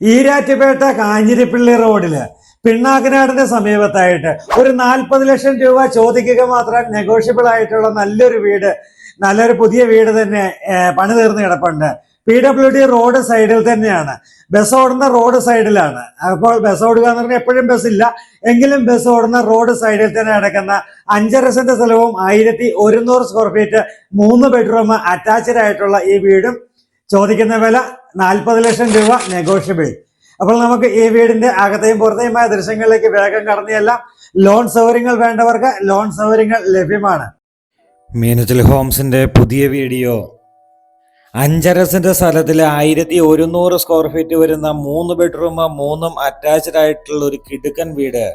ഈരാറ്റുപേട്ട കാഞ്ഞിരിപ്പള്ളി റോഡിൽ പിണ്ണാക്കനാടിന്റെ സമീപത്തായിട്ട് ഒരു നാൽപ്പത് ലക്ഷം രൂപ ചോദിക്കുക മാത്രം നെഗോഷ്യബിൾ ആയിട്ടുള്ള നല്ലൊരു വീട് നല്ലൊരു പുതിയ വീട് തന്നെ പണി തീർന്ന് കിടപ്പുണ്ട്. പി ഡബ്ല്യു ഡി റോഡ് സൈഡിൽ തന്നെയാണ്. ബസ് ഓടുന്ന റോഡ് സൈഡിലാണ്. അപ്പോൾ ബസ് ഓടുക എന്ന് പറഞ്ഞാൽ എപ്പോഴും ബസ് ഇല്ല. എങ്കിലും ബസ് ഓടുന്ന റോഡ് സൈഡിൽ തന്നെ കിടക്കുന്ന അഞ്ചര സെന്റ് സ്ഥലവും ആയിരത്തി ഒരുന്നൂറ് സ്ക്വയർ ഫീറ്റ് മൂന്ന് ബെഡ്റൂം അറ്റാച്ച്ഡ് ആയിട്ടുള്ള ഈ വീടും ചോദിക്കുന്ന വില നാൽപ്പത് ലക്ഷം രൂപ നെഗോഷ്യബിൾ അപ്പോൾ നമുക്ക് ഈ വീടിന്റെ അകത്തെയും പുറത്തെയുമായ ദൃശ്യങ്ങളിലേക്ക് വേഗം കടന്നിയല്ല. ലോൺ സൗകര്യങ്ങൾ വേണ്ടവർക്ക് ലോൺ സൗകര്യങ്ങൾ ലഭ്യമാണ്. മീനച്ചിൽ ഹോംസിന്റെ പുതിയ വീഡിയോ. അഞ്ചര സെന്റ് സ്ഥലത്തിൽ ആയിരത്തി ഒരുന്നൂറ് സ്ക്വയർ ഫീറ്റ് വരുന്ന മൂന്ന് ബെഡ്റൂം മൂന്നും അറ്റാച്ച്ഡ് ആയിട്ടുള്ള ഒരു കിടുക്കൻ വീട്.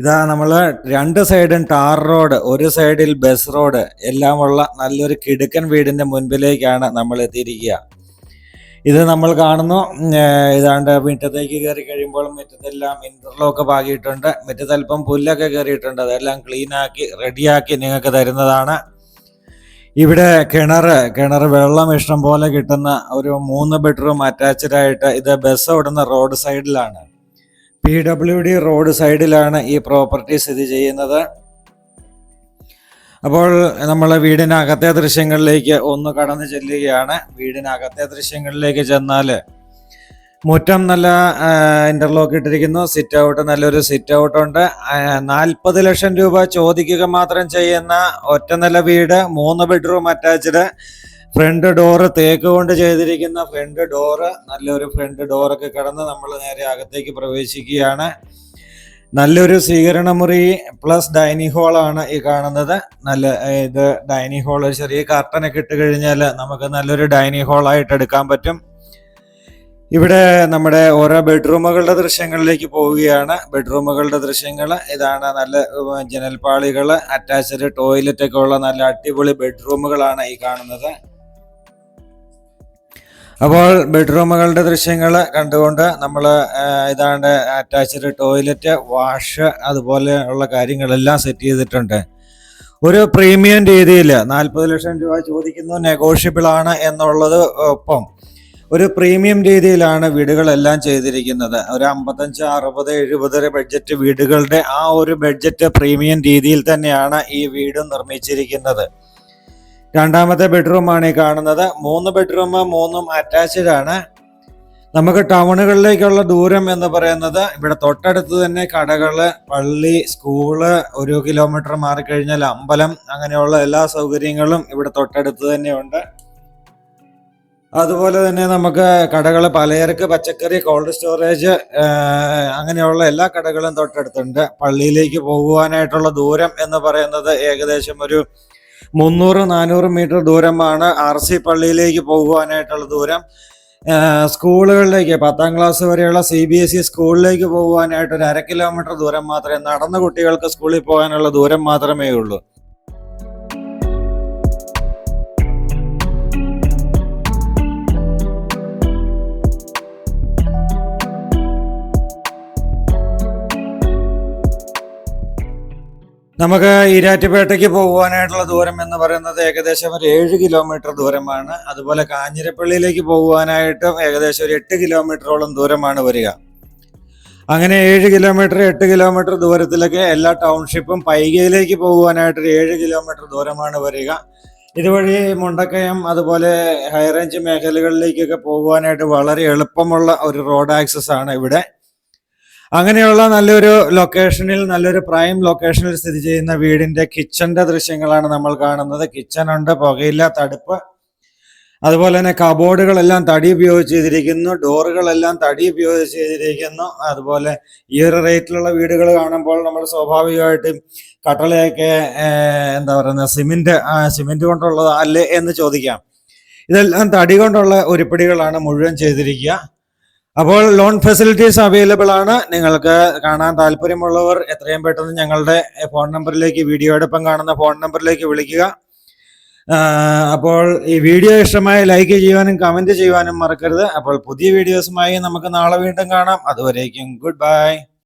ഇതാ നമ്മൾ രണ്ട് സൈഡും ടാർ റോഡ് ഒരു സൈഡിൽ ബസ് റോഡ് എല്ലാമുള്ള നല്ലൊരു കിടുക്കൻ വീടിന്റെ മുൻപിലേക്കാണ് നമ്മൾ എത്തിയിരിക്കുക. ഇത് നമ്മൾ കാണുന്നു. ഇതാണ്ട് മുറ്റത്തേക്ക് കയറി കഴിയുമ്പോൾ മുറ്റത്തെല്ലാം ഇന്റർലോക്ക് പാകിയിട്ടുണ്ട്. മുറ്റത്ത് അല്പം പുല്ലൊക്കെ കയറിയിട്ടുണ്ട്. അതെല്ലാം ക്ലീനാക്കി റെഡിയാക്കി നിങ്ങൾക്ക് തരുന്നതാണ്. ഇവിടെ കിണർ കിണർ വെള്ളം ഇഷ്ടം പോലെ കിട്ടുന്ന ഒരു മൂന്ന് ബെഡ്റൂം അറ്റാച്ച്ഡ് ആയിട്ട് ഇത് ബസ് ഓടുന്ന റോഡ് സൈഡിലാണ് പി ഡബ്ല്യു ഡി റോഡ് സൈഡിലാണ് ഈ പ്രോപ്പർട്ടി സ്ഥിതി ചെയ്യുന്നത്. അപ്പോൾ നമ്മൾ വീടിനകത്തെ ദൃശ്യങ്ങളിലേക്ക് ഒന്ന് കടന്നു ചെല്ലുകയാണ്. വീടിനകത്തെ ദൃശ്യങ്ങളിലേക്ക് ചെന്നാൽ മുറ്റം നല്ല ഇന്റർലോക്ക് ഇട്ടിരിക്കുന്നു. സിറ്റ് ഔട്ട് നല്ലൊരു സിറ്റ് ഔട്ട് ഉണ്ട്. നാൽപ്പത് ലക്ഷം രൂപ ചോദിക്കുക മാത്രം ചെയ്യുന്ന ഒറ്റ നില വീട് മൂന്ന് ബെഡ്റൂം അറ്റാച്ച്ഡ് ഫ്രണ്ട് ഡോറ് തേക്ക് കൊണ്ട് ചെയ്തിരിക്കുന്ന ഫ്രണ്ട് ഡോറ് നല്ലൊരു ഫ്രണ്ട് ഡോറൊക്കെ കടന്ന് നമ്മൾ നേരെ അകത്തേക്ക് പ്രവേശിക്കുകയാണ്. നല്ലൊരു സ്വീകരണ മുറി പ്ലസ് ഡൈനിങ് ഹാളാണ് ഈ കാണുന്നത്. നല്ല ഇത് ഡൈനിങ് ഹോൾ ചെറിയ കർട്ടനൊക്കെ ഇട്ട് കഴിഞ്ഞാൽ നമുക്ക് നല്ലൊരു ഡൈനിങ് ഹാളായിട്ട് എടുക്കാൻ പറ്റും. ഇവിടെ നമ്മുടെ ഓരോ ബെഡ്റൂമുകളുടെ ദൃശ്യങ്ങളിലേക്ക് പോവുകയാണ്. ബെഡ്റൂമുകളുടെ ദൃശ്യങ്ങൾ ഇതാണ് നല്ല ജനൽപാളികൾ അറ്റാച്ച്ഡ് ടോയ്ലറ്റ് ഒക്കെ ഉള്ള നല്ല അടിപൊളി ബെഡ്റൂമുകളാണ് ഈ കാണുന്നത്. അപ്പോൾ ബെഡ്റൂമുകളുടെ ദൃശ്യങ്ങൾ കണ്ടുകൊണ്ട് നമ്മൾ ഇതാണ്ട് അറ്റാച്ച്ഡ് ടോയ്ലറ്റ് വാഷ് അതുപോലെ ഉള്ള കാര്യങ്ങളെല്ലാം സെറ്റ് ചെയ്തിട്ടുണ്ട്. ഒരു പ്രീമിയം രീതിയിൽ നാൽപ്പത് ലക്ഷം രൂപ ചോദിക്കുന്നു നെഗോഷ്യബിൾ ആണ് എന്നുള്ളത് ഒപ്പം. ഒരു പ്രീമിയം രീതിയിലാണ് വീടുകളെല്ലാം ചെയ്തിരിക്കുന്നത്. ഒരു അമ്പത്തഞ്ച് അറുപത് എഴുപത് ബഡ്ജറ്റ് വീടുകളുടെ ആ ഒരു ബഡ്ജറ്റ് പ്രീമിയം രീതിയിൽ തന്നെയാണ് ഈ വീട് നിർമ്മിച്ചിരിക്കുന്നത്. രണ്ടാമത്തെ ബെഡ്റൂമാണ് ഈ കാണുന്നത്. മൂന്ന് ബെഡ്റൂം മൂന്നും അറ്റാച്ച്ഡ് ആണ്. നമുക്ക് ടൗണുകളിലേക്കുള്ള ദൂരം എന്ന് പറയുന്നത് ഇവിടെ തൊട്ടടുത്ത് തന്നെ കടകൾ പള്ളി സ്കൂൾ ഒരു കിലോമീറ്റർ മാറിക്കഴിഞ്ഞാൽ അമ്പലം അങ്ങനെയുള്ള എല്ലാ സൗകര്യങ്ങളും ഇവിടെ തൊട്ടടുത്ത് തന്നെയുണ്ട്. അതുപോലെ തന്നെ നമുക്ക് കടകൾ പലചരക്ക് പച്ചക്കറി കോൾഡ് സ്റ്റോറേജ് അങ്ങനെയുള്ള എല്ലാ കടകളും തൊട്ടടുത്തുണ്ട്. പള്ളിയിലേക്ക് പോകുവാനായിട്ടുള്ള ദൂരം എന്ന് പറയുന്നത് ഏകദേശം ഒരു മുന്നൂറ് നാനൂറ് മീറ്റർ ദൂരമാണ് ആർ സി പള്ളിയിലേക്ക് പോകുവാനായിട്ടുള്ള ദൂരം. സ്കൂളുകളിലേക്ക് പത്താം ക്ലാസ് വരെയുള്ള സി ബി എസ് ഇ സ്കൂളിലേക്ക് പോകുവാനായിട്ട് ഒരു അര കിലോമീറ്റർ ദൂരം മാത്രമേ നടന്ന കുട്ടികൾക്ക് സ്കൂളിൽ പോകാനുള്ള ദൂരം മാത്രമേ ഉള്ളൂ നമുക്ക് ഈരാറ്റുപേട്ടയ്ക്ക് പോകുവാനായിട്ടുള്ള ദൂരം എന്ന് പറയുന്നത് ഏകദേശം ഒരു ഏഴ് കിലോമീറ്റർ ദൂരമാണ്. അതുപോലെ കാഞ്ഞിരപ്പള്ളിയിലേക്ക് പോകുവാനായിട്ടും ഏകദേശം ഒരു എട്ട് കിലോമീറ്ററോളം ദൂരമാണ് വരിക. അങ്ങനെ ഏഴ് കിലോമീറ്റർ എട്ട് കിലോമീറ്റർ ദൂരത്തിലൊക്കെ എല്ലാ ടൗൺഷിപ്പും പൈകയിലേക്ക് പോകുവാനായിട്ട് ഒരു ഏഴ് കിലോമീറ്റർ ദൂരമാണ് വരിക. ഇതുവഴി മുണ്ടക്കയം അതുപോലെ ഹൈറേഞ്ച് മേഖലകളിലേക്കൊക്കെ പോകുവാനായിട്ട് വളരെ എളുപ്പമുള്ള ഒരു റോഡ് ആക്സസ് ആണ് ഇവിടെ. അങ്ങനെയുള്ള നല്ലൊരു ലൊക്കേഷനിൽ നല്ലൊരു പ്രൈം ലൊക്കേഷനിൽ സ്ഥിതി ചെയ്യുന്ന വീടിന്റെ കിച്ചന്റെ ദൃശ്യങ്ങളാണ് നമ്മൾ കാണുന്നത്. കിച്ചൺ ഉണ്ട് പുകയില്ല തടുപ്പ്. അതുപോലെ തന്നെ കബോർഡുകളെല്ലാം തടി ഉപയോഗിച്ച് ചെയ്തിരിക്കുന്നു ഡോറുകളെല്ലാം തടി ഉപയോഗിച്ച് ചെയ്തിരിക്കുന്നു അതുപോലെ ഈ ഒരു റേറ്റിലുള്ള വീടുകൾ കാണുമ്പോൾ നമ്മൾ സ്വാഭാവികമായിട്ടും കട്ടളയൊക്കെ എന്താ പറയുന്നത് സിമെന്റ് സിമെന്റ് കൊണ്ടുള്ളതാ അല്ലേ എന്ന് ചോദിക്കാം. ഇതെല്ലാം തടി കൊണ്ടുള്ള ഉരുപ്പടികളാണ് മുഴുവൻ ചെയ്തിരിക്കുക. അപ്പോൾ ലോൺ ഫെസിലിറ്റീസ് അവൈലബിൾ ആണ്. നിങ്ങൾക്ക് കാണാൻ താല്പര്യമുള്ളവർ എത്രയും പെട്ടെന്ന് ഞങ്ങളുടെ ഫോൺ നമ്പറിലേക്ക് വീഡിയോടൊപ്പം കാണുന്ന ഫോൺ നമ്പറിലേക്ക് വിളിക്കുക. അപ്പോൾ ഈ വീഡിയോ ഇഷ്ടമായി ലൈക്ക് ചെയ്യുവാനും കമന്റ് ചെയ്യുവാനും മറക്കരുത്. അപ്പോൾ പുതിയ വീഡിയോസുമായി നമുക്ക് നാളെ വീണ്ടും കാണാം. അതുവരേക്കും ഗുഡ് ബൈ